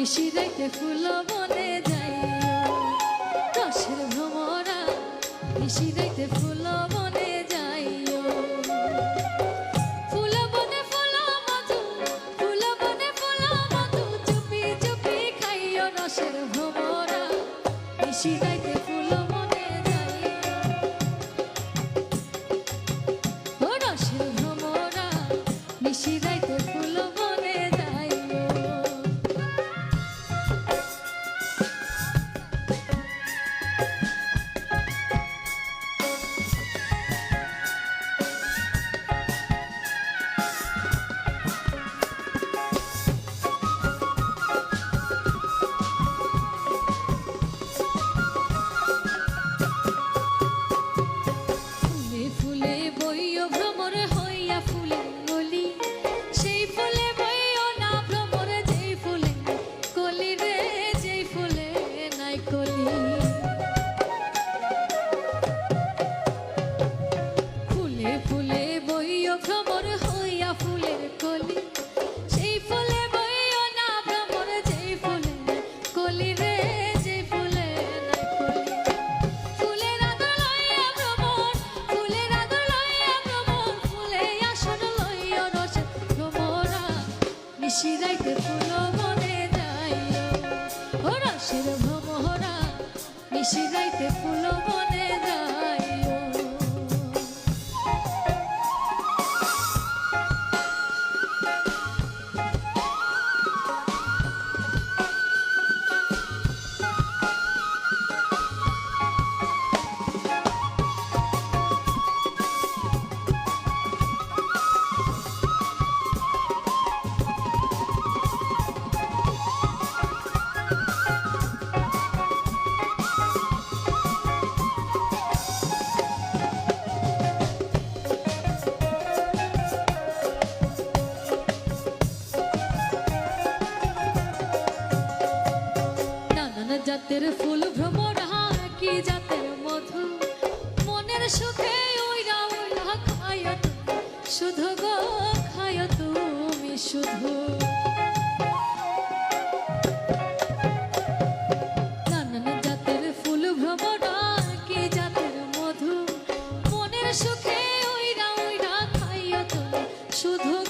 ইসিরাইতে ফুল বনে যাই কাশের ভ্রমরা ইসিরাইতে ফুল বনে যাই ফুল বনে বনে চুপি চুপি খাইও ফুলে ফুলে বইও মিশি যাইতে ফুল বনে জাতের ফুল ভ্রমর কি জাতের মধু? মনের সুখে ওই ওইরা খায় শুধু গো খায় তুমি শুধু। শুধু